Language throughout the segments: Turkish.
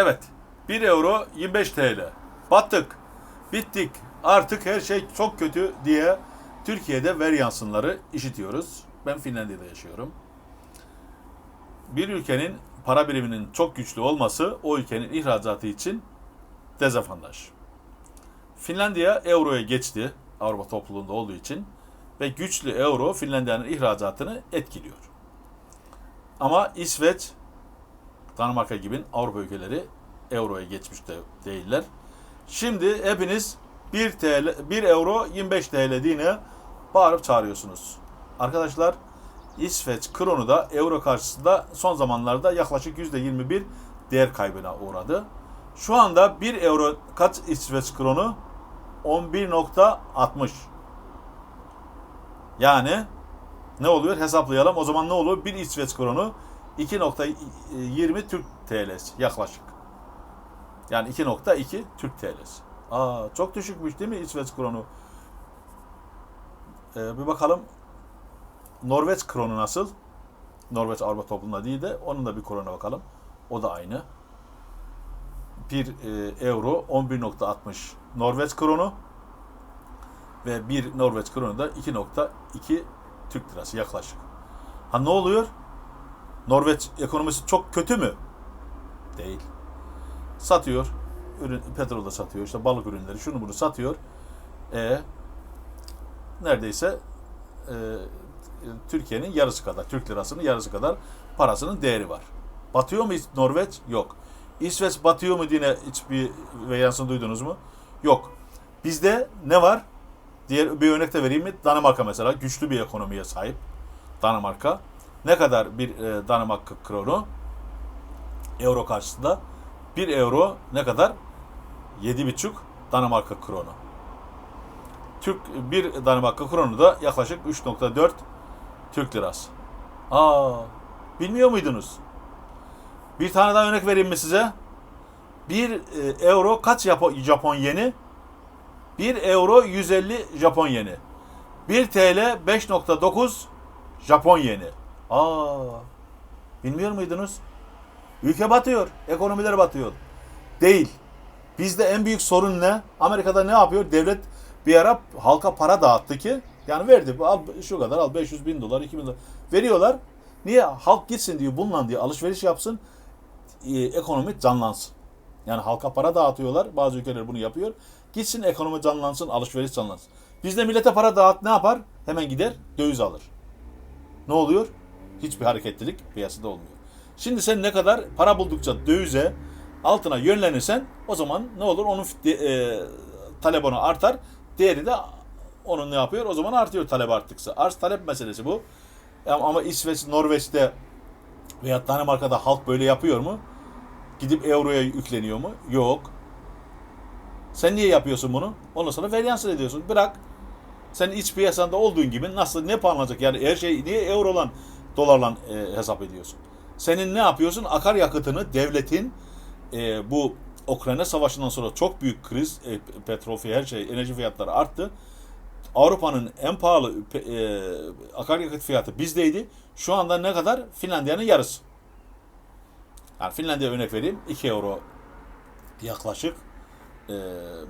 Evet. 1 euro 25 TL. Battık. Bittik. Artık her şey çok kötü diye Türkiye'de ver yansınları işitiyoruz. Ben Finlandiya'da yaşıyorum. Bir ülkenin para biriminin çok güçlü olması o ülkenin ihracatı için dezavantaj. Finlandiya euroya geçti Avrupa topluluğunda olduğu için ve güçlü euro Finlandiya'nın ihracatını etkiliyor. Ama İsveç, Danimarka gibi Avrupa ülkeleri euroya geçmiş de değiller. Şimdi hepiniz 1 TL 1 euro 25 TL diye bağırıp çağırıyorsunuz. Arkadaşlar İsveç kronu da euro karşısında son zamanlarda yaklaşık %21 değer kaybına uğradı. Şu anda 1 euro kaç İsveç kronu? 11.60. Yani ne oluyor? Hesaplayalım. O zaman ne olur? 1 İsveç kronu 2.20 Türk TL'si yaklaşık. Yani 2.2 Türk TL'si. Aa, çok düşükmüş değil mi İsveç kronu? Ee, bir bakalım Norveç kronu nasıl? Norveç Avrupa topluluğunda değil de onun da bir krona bakalım. O da aynı. 1 e, euro 11.60 Norveç kronu ve 1 Norveç kronu da 2.2 Türk lirası yaklaşık. Ha ne oluyor? Norveç ekonomisi çok kötü mü? Değil. Satıyor. Ürün, petrol da satıyor. işte balık ürünleri şunu bunu satıyor. E neredeyse e, Türkiye'nin yarısı kadar, Türk lirasının yarısı kadar parasının değeri var. Batıyor mu Norveç? Yok. İsveç batıyor mu diye hiçbir veyansını duydunuz mu? Yok. Bizde ne var? Diğer bir örnek de vereyim mi? Danimarka mesela güçlü bir ekonomiye sahip. Danimarka. Ne kadar bir e, Danimarka kronu? Euro karşısında 1 euro ne kadar? 7,5 Danimarka kronu. Türk bir Danimarka kronu da yaklaşık 3.4 Türk lirası. Aa, bilmiyor muydunuz? Bir tane daha örnek vereyim mi size? 1 e, euro kaç Japon, Japon yeni? 1 euro 150 Japon yeni. 1 TL 5.9 Japon yeni. Aa, bilmiyor muydunuz? Ülke batıyor, ekonomiler batıyor. Değil. Bizde en büyük sorun ne? Amerika'da ne yapıyor? Devlet bir ara halka para dağıttı ki yani verdi al şu kadar al 500 bin dolar 2 bin dolar veriyorlar. Niye? Halk gitsin diyor bulunan diye alışveriş yapsın e, ekonomi canlansın. Yani halka para dağıtıyorlar. Bazı ülkeler bunu yapıyor. Gitsin ekonomi canlansın, alışveriş canlansın. Bizde millete para dağıt ne yapar? Hemen gider döviz alır. Ne oluyor? Hiçbir hareketlilik piyasada olmuyor. Şimdi sen ne kadar para buldukça dövize, altına yönlenirsen o zaman ne olur? Onun e, talep artar. Değeri de onun ne yapıyor? O zaman artıyor talep arttıkça. Arz talep meselesi bu. Ama İsveç, Norveç'te veya Danimarka'da halk böyle yapıyor mu? Gidip euroya yükleniyor mu? Yok. Sen niye yapıyorsun bunu? Ondan sonra veryansız ediyorsun. Bırak. Sen iç piyasanda olduğun gibi nasıl ne puanlanacak? Yani her şey niye eurolan, dolarla e, hesap ediyorsun? Senin ne yapıyorsun? Akaryakıtını devletin e, bu Ukrayna Savaşı'ndan sonra çok büyük kriz, e, petrol her şey, enerji fiyatları arttı. Avrupa'nın en pahalı e, akaryakıt fiyatı bizdeydi. Şu anda ne kadar? Finlandiya'nın yarısı. Yani Finlandiya örnek vereyim. 2 euro yaklaşık e,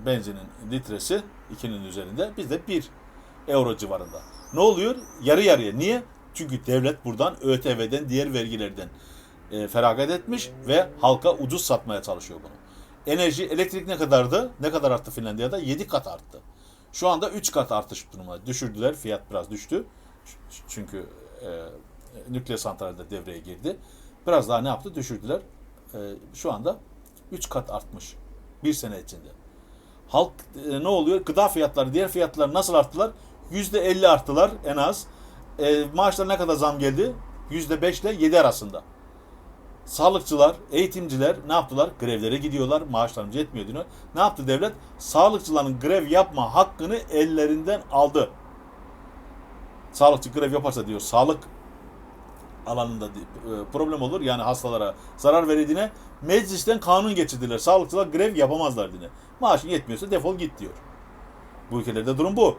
benzinin litresi 2'nin üzerinde. Bizde 1 euro civarında. Ne oluyor? Yarı yarıya. Niye? Çünkü devlet buradan ÖTV'den, diğer vergilerden e, feragat etmiş ve halka ucuz satmaya çalışıyor bunu. Enerji, elektrik ne kadardı? Ne kadar arttı Finlandiya'da? 7 kat arttı. Şu anda 3 kat artış durumunda. Düşürdüler. Fiyat biraz düştü. Çünkü e, nükleer santraller devreye girdi. Biraz daha ne yaptı? Düşürdüler. E, şu anda 3 kat artmış. Bir sene içinde. Halk e, ne oluyor? Gıda fiyatları, diğer fiyatlar nasıl arttılar? %50 arttılar en az. E, maaşlar ne kadar zam geldi? %5 ile 7 arasında. Sağlıkçılar, eğitimciler ne yaptılar? Grevlere gidiyorlar. Maaşlarımız yetmiyor diyor. Ne yaptı devlet? Sağlıkçıların grev yapma hakkını ellerinden aldı. Sağlıkçı grev yaparsa diyor sağlık alanında e, problem olur. Yani hastalara zarar verildiğine meclisten kanun geçirdiler. Sağlıkçılar grev yapamazlar diye. Maaşın yetmiyorsa defol git diyor. Bu ülkelerde durum bu.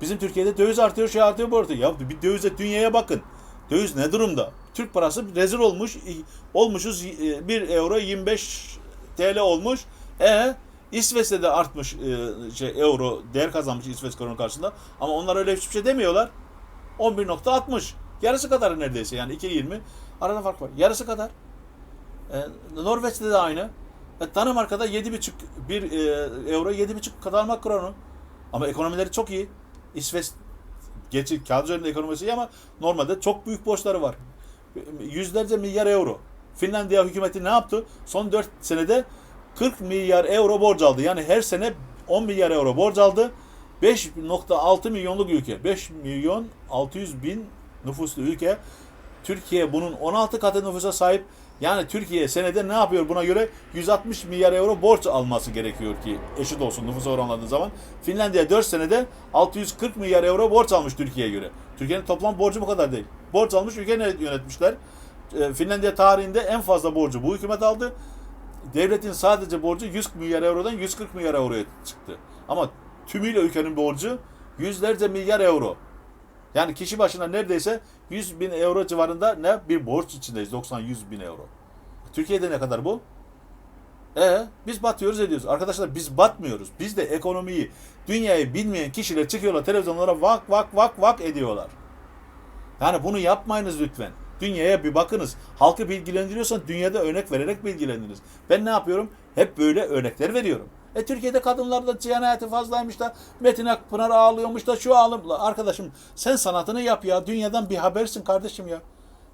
Bizim Türkiye'de döviz artıyor, şey artıyor, bu artıyor. Ya bir dövize dünyaya bakın. Döviz ne durumda? Türk parası rezil olmuş. Olmuşuz 1 euro 25 TL olmuş. E İsveç'te de artmış e, şey euro değer kazanmış İsveç kronu karşısında. Ama onlar öyle hiçbir şey demiyorlar. 11.60. Yarısı kadar neredeyse yani 2.20. Arada fark var. Yarısı kadar. E, Norveç'te de aynı. E, Danimarka'da 7.5 bir e, euro 7.5 kadar kronu. Ama ekonomileri çok iyi. İsveç geçi kağıt üzerinde ekonomisi iyi ama normalde çok büyük borçları var. Yüzlerce milyar euro. Finlandiya hükümeti ne yaptı? Son 4 senede 40 milyar euro borç aldı. Yani her sene 10 milyar euro borç aldı. 5.6 milyonluk ülke. 5 milyon 600 bin nüfuslu ülke. Türkiye bunun 16 katı nüfusa sahip. Yani Türkiye senede ne yapıyor buna göre? 160 milyar euro borç alması gerekiyor ki eşit olsun nüfusa oranladığı zaman. Finlandiya 4 senede 640 milyar euro borç almış Türkiye'ye göre. Türkiye'nin toplam borcu bu kadar değil. Borç almış ülke yönetmişler. Ee, Finlandiya tarihinde en fazla borcu bu hükümet aldı. Devletin sadece borcu 100 milyar eurodan 140 milyar euroya çıktı. Ama tümüyle ülkenin borcu yüzlerce milyar euro. Yani kişi başına neredeyse 100 bin euro civarında ne bir borç içindeyiz. 90-100 bin euro. Türkiye'de ne kadar bu? E biz batıyoruz ediyoruz. Arkadaşlar biz batmıyoruz. Biz de ekonomiyi, dünyayı bilmeyen kişiler çıkıyorlar televizyonlara vak vak vak vak ediyorlar. Yani bunu yapmayınız lütfen. Dünyaya bir bakınız. Halkı bilgilendiriyorsan dünyada örnek vererek bilgilendiriniz. Ben ne yapıyorum? Hep böyle örnekler veriyorum. E Türkiye'de kadınlarda cihan fazlaymış da Metin Akpınar ağlıyormuş da şu ağlım. Arkadaşım sen sanatını yap ya. Dünyadan bir habersin kardeşim ya.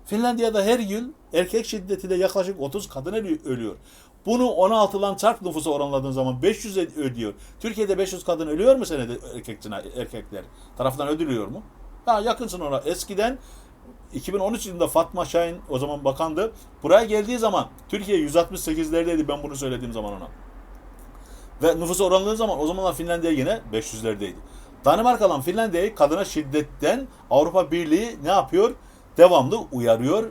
Finlandiya'da her yıl erkek şiddetiyle yaklaşık 30 kadın ölüyor. Bunu 16'lan çarp nüfusa oranladığın zaman 500 ödüyor. Türkiye'de 500 kadın ölüyor mu senede erkek, erkekler? Tarafından ödülüyor mu? Ha yakınsın ona. Eskiden 2013 yılında Fatma Şahin o zaman bakandı. Buraya geldiği zaman Türkiye 168'lerdeydi ben bunu söylediğim zaman ona. Ve nüfusa oranladığı zaman o zamanlar Finlandiya yine 500'lerdeydi. Danimarka'dan Finlandiya'yı kadına şiddetten Avrupa Birliği ne yapıyor? Devamlı uyarıyor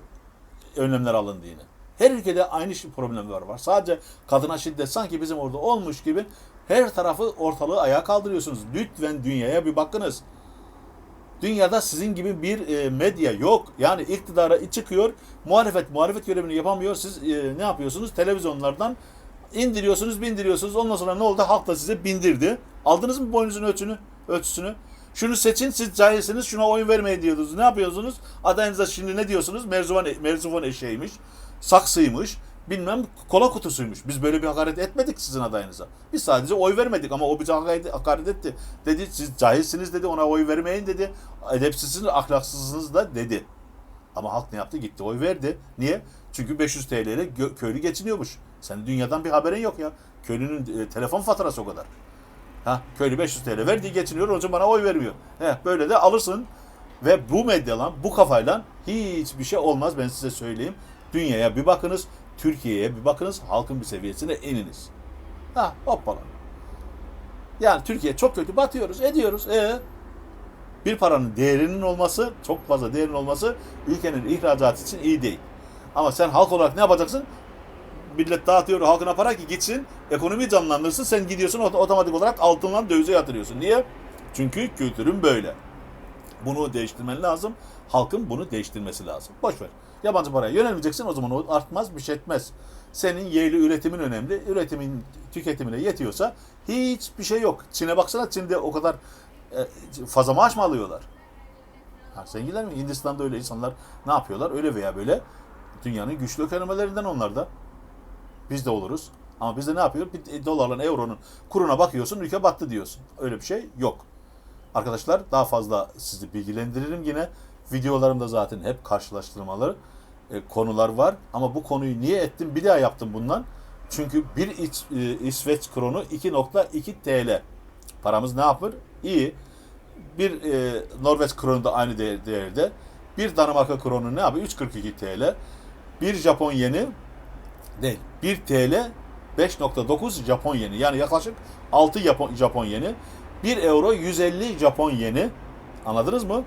önlemler alındığını. Her ülkede aynı problemler var. Sadece kadına şiddet sanki bizim orada olmuş gibi her tarafı ortalığı ayağa kaldırıyorsunuz. Lütfen dünyaya bir bakınız. Dünyada sizin gibi bir e, medya yok. Yani iktidara çıkıyor, muhalefet muhalefet görevini yapamıyor. Siz e, ne yapıyorsunuz? Televizyonlardan indiriyorsunuz, bindiriyorsunuz. Ondan sonra ne oldu? Halk da size bindirdi. Aldınız mı boynuzun ölçünü, ölçüsünü? Şunu seçin, siz cahilsiniz, şuna oyun vermeyin diyordunuz. Ne yapıyorsunuz? Adayınıza şimdi ne diyorsunuz? Merzuvan, merzufon eşeğiymiş, saksıymış, bilmem kola kutusuymuş. Biz böyle bir hakaret etmedik sizin adayınıza. Biz sadece oy vermedik ama o bize hakaret etti. Dedi siz cahilsiniz dedi ona oy vermeyin dedi. Edepsizsiniz, ahlaksızsınız da dedi. Ama halk ne yaptı? Gitti oy verdi. Niye? Çünkü 500 TL ile köylü geçiniyormuş. Senin dünyadan bir haberin yok ya. Köylünün e, telefon faturası o kadar. Ha, köylü 500 TL verdiği geçiniyor, onun için bana oy vermiyor. He, böyle de alırsın ve bu medyalan, bu kafayla hiçbir şey olmaz ben size söyleyeyim. Dünyaya bir bakınız, Türkiye'ye bir bakınız, halkın bir seviyesine ininiz. Ha, hoppala. Yani Türkiye çok kötü batıyoruz, ediyoruz. E bir paranın değerinin olması, çok fazla değerinin olması ülkenin ihracatı için iyi değil. Ama sen halk olarak ne yapacaksın? Millet dağıtıyor halkına para ki gitsin, ekonomi canlandırsın. Sen gidiyorsun otomatik olarak altından dövize yatırıyorsun. Niye? Çünkü kültürün böyle. Bunu değiştirmen lazım. Halkın bunu değiştirmesi lazım. Boş ver. Yabancı paraya yönelmeyeceksin o zaman o artmaz bir şey etmez. Senin yerli üretimin önemli. Üretimin tüketimine yetiyorsa hiçbir şey yok. Çin'e baksana Çin'de o kadar e, fazla maaş mı alıyorlar? Ha, zenginler mi? Hindistan'da öyle insanlar ne yapıyorlar? Öyle veya böyle dünyanın güçlü ekonomilerinden onlar da. Biz de oluruz. Ama bizde ne yapıyor? Bir dolarla euronun kuruna bakıyorsun ülke battı diyorsun. Öyle bir şey yok. Arkadaşlar daha fazla sizi bilgilendiririm yine. Videolarımda zaten hep karşılaştırmaları e, konular var. Ama bu konuyu niye ettim? Bir daha yaptım bundan. Çünkü bir İç, e, İsveç kronu 2.2 TL. Paramız ne yapar? İyi. Bir e, Norveç kronu da aynı değer, değerde. Bir Danimarka kronu ne yapıyor? 3.42 TL. Bir Japon yeni değil. 1 TL 5.9 Japon yeni. Yani yaklaşık 6 Japon, Japon yeni. 1 euro 150 Japon yeni. Anladınız mı?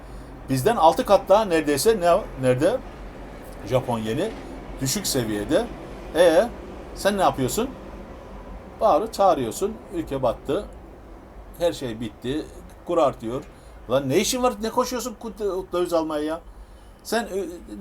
Bizden 6 kat daha neredeyse ne nerede? Japon yeni. Düşük seviyede. E sen ne yapıyorsun? Bağırı çağırıyorsun. Ülke battı. Her şey bitti. Kur artıyor. Lan ne işin var? Ne koşuyorsun döviz almaya ya? Sen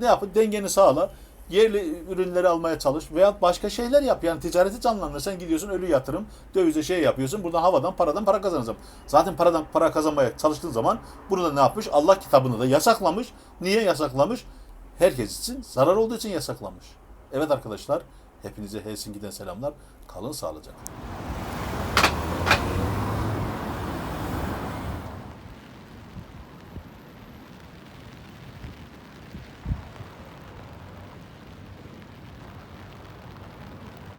ne yapın? Dengeni sağla. Yerli ürünleri almaya çalış veya başka şeyler yap. Yani ticareti canlandır. Sen gidiyorsun ölü yatırım, dövize şey yapıyorsun. Buradan havadan paradan para kazanacağım. Zaten paradan para kazanmaya çalıştığın zaman bunu da ne yapmış? Allah kitabını da yasaklamış. Niye yasaklamış? Herkes için zarar olduğu için yasaklamış. Evet arkadaşlar, hepinize Helsinki'den selamlar. Kalın sağlıcakla.